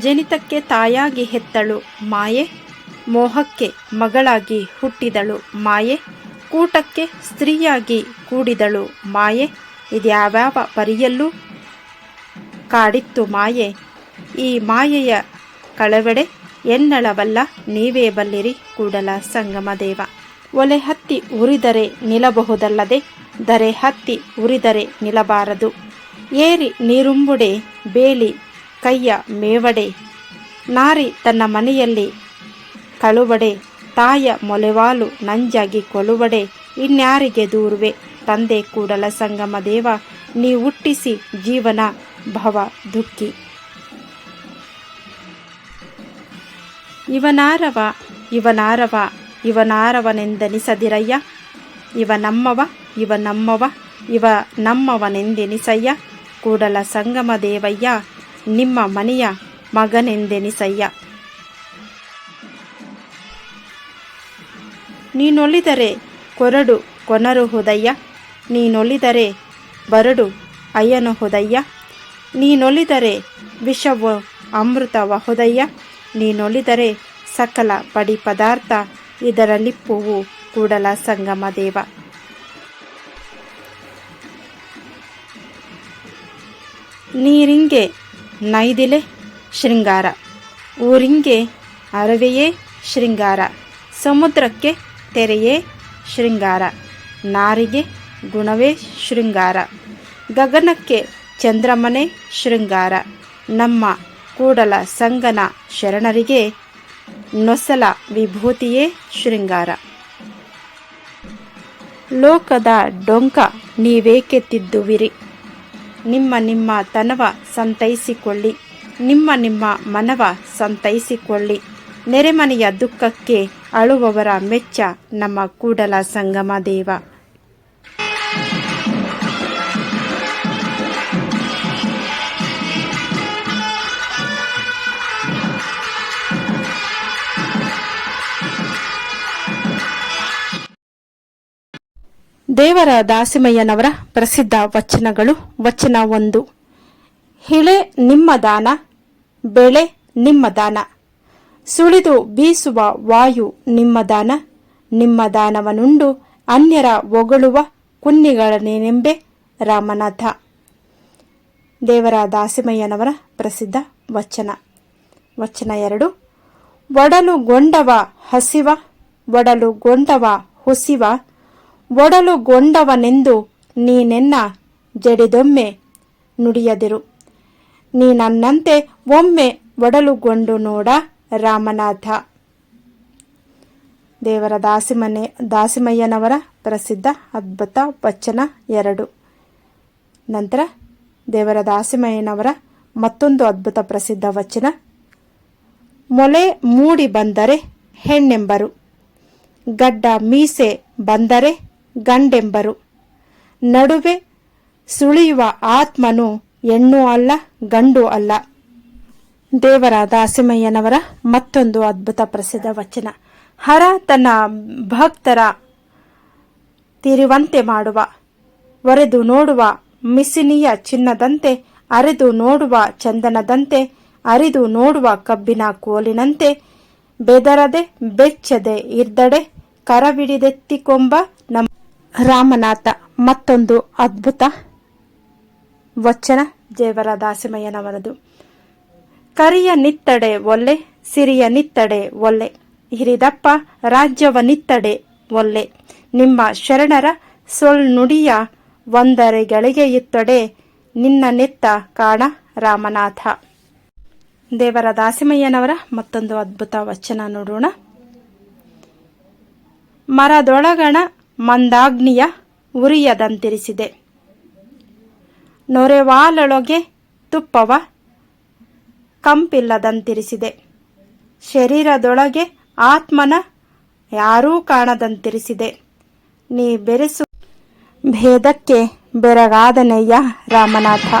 ಜನಿತಕ್ಕೆ ತಾಯಾಗಿ ಹೆತ್ತಳು ಮಾಯೆ, ಮೋಹಕ್ಕೆ ಮಗಳಾಗಿ ಹುಟ್ಟಿದಳು ಮಾಯೆ, ಕೂಟಕ್ಕೆ ಸ್ತ್ರೀಯಾಗಿ ಕೂಡಿದಳು ಮಾಯೆ. ಇದ್ಯಾವ್ಯಾವ ಪರಿಯಲ್ಲೂ ಕಾಡಿತ್ತು ಮಾಯೆ. ಈ ಮಾಯೆಯ ಕಳವಡೆ ಎನ್ನಳವಲ್ಲ, ನೀವೇ ಬಲ್ಲಿರಿ ಕೂಡಲ ಸಂಗಮ ದೇವ. ಒಲೆ ಹತ್ತಿ ಉರಿದರೆ ನಿಲ್ಲಬಹುದಲ್ಲದೆ, ದರೆ ಹತ್ತಿ ಉರಿದರೆ ನಿಲ್ಲಬಾರದು. ಏರಿ ನೀರುಂಬುಡೆ, ಬೇಲಿ ಕೈಯ ಮೇವಡೆ. ನಾರಿ ತನ್ನ ಮನೆಯಲ್ಲಿ ಕಳುವಡೆ ತಾಯ ಮೊಲೆವಾಲು ನಂಜಾಗಿ ಕೊಲುವಡೆ ಇನ್ಯಾರಿಗೆ ದೂರುವೆ? ತಂದೆ ಕೂಡಲ ಸಂಗಮ ದೇವ, ನೀ ಹುಟ್ಟಿಸಿ ಜೀವನ ಭವ ದುಃಖಿ. ಇವನಾರವ ಇವನಾರವ, ಇವನಾರವನೆಂದೆನಿಸದಿರಯ್ಯ? ಇವ ನಮ್ಮವ ಇವ ನಮ್ಮವ, ಇವ ನಮ್ಮವನೆಂದೆನಿಸಯ್ಯ? ಕೂಡಲ ಸಂಗಮ ದೇವಯ್ಯ ನಿಮ್ಮ ಮನೆಯ ಮಗನೆಂದೆನಿಸಯ್ಯ. ನೀನೊಲಿದರೆ ಕೊರಡು ಕೊನರು ಹುದಯ್ಯ. ನೀನೊಲಿದರೆ ಬರಡು ಅಯ್ಯನು ಹುದಯ್ಯ. ನೀನೊಲಿದರೆ ವಿಷವು ಅಮೃತವ ಹುದಯ್ಯ. ನೀನೊಲಿದರೆ ಸಕಲ ಪಡಿ ಪದಾರ್ಥ ಇದರ ಲಿಪ್ಪುವು ಕೂಡಲ ಸಂಗಮ ದೇವ. ನೀರಿಂಗೆ ನೈದಿಲೆ ಶೃಂಗಾರ. ಊರಿಂಗೆ ಅರವೆಯೇ ಶೃಂಗಾರ. ಸಮುದ್ರಕ್ಕೆ ತೆರೆಯೇ ಶೃಂಗಾರ. ನಾರಿಗೆ ಗುಣವೇ ಶೃಂಗಾರ. ಗಗನಕ್ಕೆ ಚಂದ್ರಮನೆ ಶೃಂಗಾರ. ನಮ್ಮ ಕೂಡಲ ಸಂಗನ ಶರಣರಿಗೆ ನೊಸಲ ವಿಭೂತಿಯೇ ಶೃಂಗಾರ. ಲೋಕದ ಡೊಂಕ ನೀವೇಕೆ ತಿದ್ದುವಿರಿ ನಿಮ್ಮ ನಿಮ್ಮ ತನವ ಸಂತೈಸಿಕೊಳ್ಳಿ. ನಿಮ್ಮ ನಿಮ್ಮ ಮನವ ಸಂತೈಸಿಕೊಳ್ಳಿ. ನೆರೆಮನೆಯ ದುಃಖಕ್ಕೆ ಅಳುವವರ ಮೆಚ್ಚ ನಮ್ಮ ಕೂಡಲ ಸಂಗಮ ದೇವ. ದೇವರ ದಾಸಿಮಯ್ಯನವರ ಪ್ರಸಿದ್ಧ ವಚನಗಳು. ವಚನ ಒಂದು. ಹಿಳೆ ನಿಮ್ಮ ದಾನ, ಬೆಳೆ ನಿಮ್ಮ ದಾನ. ಸುಳಿದು ಬೀಸುವ ವಾಯು ನಿಮ್ಮ ದಾನ. ನಿಮ್ಮ ದಾನವನುಂಡು ಅನ್ಯರ ಒಗಳುವ ಕುನ್ನಿಗಳನ್ನೆಂಬೆ ರಾಮನಾಥ. ದೇವರ ದಾಸಿಮಯ್ಯನವರ ಪ್ರಸಿದ್ಧ ವಚನ. ವಚನ ಎರಡು. ಒಡಲುಗೊಂಡವ ಹಸಿವ ಒಡಲುಗೊಂಡವ ಹುಸಿವ ಒಡಲುಗೊಂಡವನೆಂದು ನೀನೆನ್ನ ಜಡಿದೊಮ್ಮೆ ನುಡಿಯದಿರು. ನೀ ನನ್ನಂತೆ ಒಮ್ಮೆ ಒಡಲುಗೊಂಡು ನೋಡ ರಾಮನಾಥ. ದೇವರ ದಾಸಿಮನೆ, ದಾಸಿಮಯ್ಯನವರ ಪ್ರಸಿದ್ಧ ಅದ್ಭುತ ವಚನ ಎರಡು. ನಂತರ ದೇವರ ದಾಸಿಮಯ್ಯನವರ ಮತ್ತೊಂದು ಅದ್ಭುತ ಪ್ರಸಿದ್ಧ ವಚನ. ಮೊಲೆ ಮೂಡಿ ಬಂದರೆ ಹೆಣ್ಣೆಂಬರು. ಗಡ್ಡ ಮೀಸೆ ಬಂದರೆ ಗಂಡೆಂಬರು. ನಡುವೆ ಸುಳಿಯುವ ಆತ್ಮನು ಹೆಣ್ಣು ಅಲ್ಲ, ಗಂಡು ಅಲ್ಲ. ದೇವರಾದ ದಾಸಿಮಯ್ಯನವರ ಮತ್ತೊಂದು ಅದ್ಭುತ ಪ್ರಸಿದ್ಧ ವಚನ. ಹರ ತನ್ನ ಭಕ್ತರ ತಿರುವಂತೆ ಮಾಡುವ, ಒರೆದು ನೋಡುವ ಮಿಸಿನಿಯ ಚಿನ್ನದಂತೆ, ಅರೆದು ನೋಡುವ ಚಂದನದಂತೆ, ಅರಿದು ನೋಡುವ ಕಬ್ಬಿನ ಕೋಲಿನಂತೆ, ಬೆದರದೆ ಬೆಚ್ಚದೆ ಇರ್ದಡೆ ಕರವಿಡಿದೆತ್ತಿಕೊಂಬ ನಮ್ಮ ರಾಮನಾಥ, ಮತ್ತೊಂದು ಅದ್ಭುತ ವಚನ ದೇವರ ದಾಸಿಮಯ್ಯನವರದು ಕರಿಯ ನಿತ್ತಡೆ ಒಲ್ಲೆ, ಸಿರಿಯ ನಿತ್ತಡೆ ಒಲ್ಲೆ, ಹಿರಿದಪ್ಪ ರಾಜ್ಯವ ನಿತ್ತಡೆ ಒಲ್ಲೆ, ನಿಮ್ಮ ಶರಣರ ಸೊಲ್ನುಡಿಯ ಒಂದರೆಗಳಿಗೆ ಇತ್ತಡೆ, ನಿನ್ನ ನೆತ್ತ ಕಾಣ ರಾಮನಾಥ. ದೇವರ ದಾಸಿಮಯ್ಯನವರ ಮತ್ತೊಂದು ಅದ್ಭುತ ವಚನ ನೋಡೋಣ. ಮರದೊಳಗಣ ಮಂದಾಗ್ನಿಯ ಉರಿಯದಂತಿರಿಸಿದೆ. ನೊರೆವಾಲೊಳಗೆ ತುಪ್ಪವ ಕಂಪಿಲ್ಲದಂತಿರಿಸಿದೆ. ಶರೀರದೊಳಗೆ ಆತ್ಮನ ಯಾರೂ ಕಾಣದಂತಿರಿಸಿದೆ. ನೀ ಬೆರೆಸು. ಭೇದಕ್ಕೆ ಬೆರಗಾದನೆಯ್ಯ ರಾಮನಾಥ.